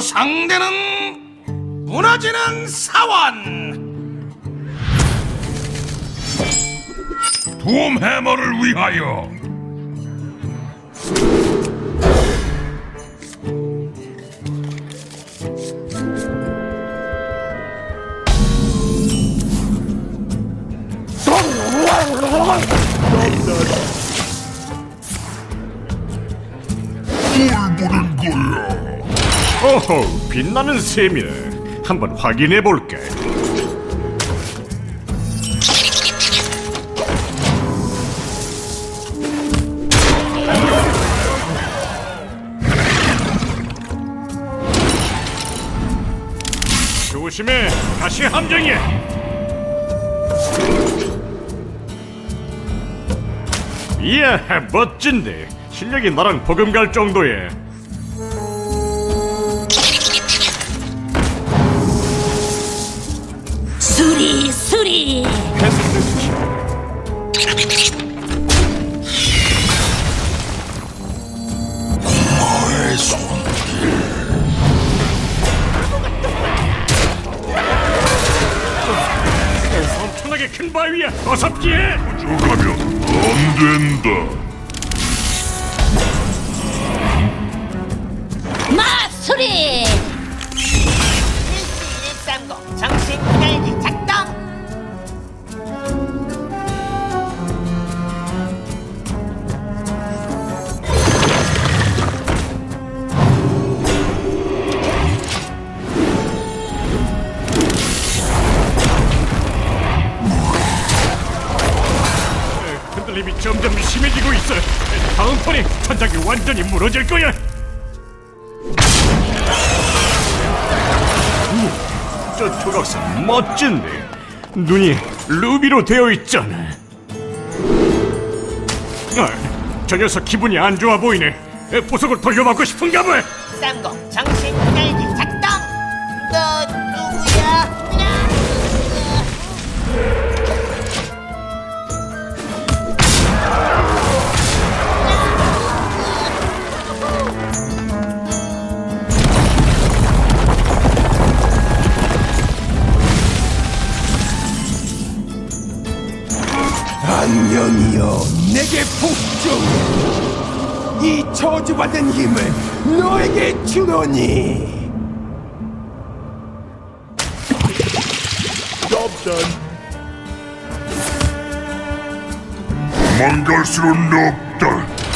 상대는 무너지는 사원. 돔 해머를 위하여 오호, 빛나는 셈이네. 한번 확인해 볼게. 조심해, 다시 함정이야. 이야, 멋진데. 실력이 나랑 버금갈 정도에. 수리 수리 엄청나게 큰 바위야. 어서 피해. 저가면 안 된다 마수리 13130 정신 가야지 작동 흔들림이 점점 심해지고 있어. 다음 턴에 천장이 완전히 무너질 거야. 저 조각상 멋진데 눈이 루비로 되어 있잖아. 아, 저 녀석 기분이 안 좋아 보이네. 에, 보석을 돌려받고 싶은가 봐. 30 정신 가야 안녕이여 내게 복종! 이 저주받은 힘을 너에게 주노니! 도망갈 수는 없다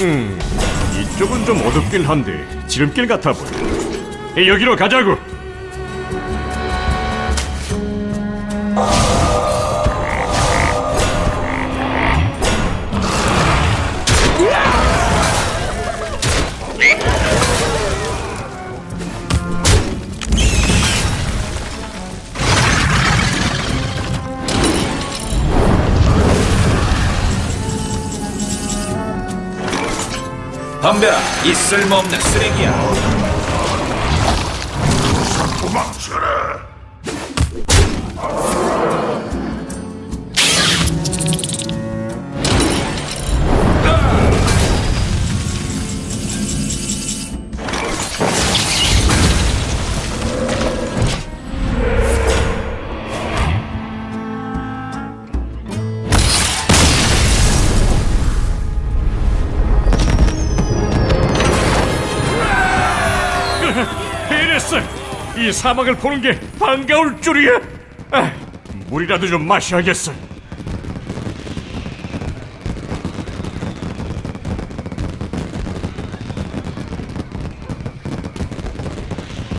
이쪽은 좀 어둡긴 한데 지름길 같아 보여. 에, 여기로 가자고. 덤벼라 이 쓸모없는 쓰레기야 헤레스, 이 사막을 보는 게 반가울 줄이야. 아, 물이라도 좀 마셔야겠어.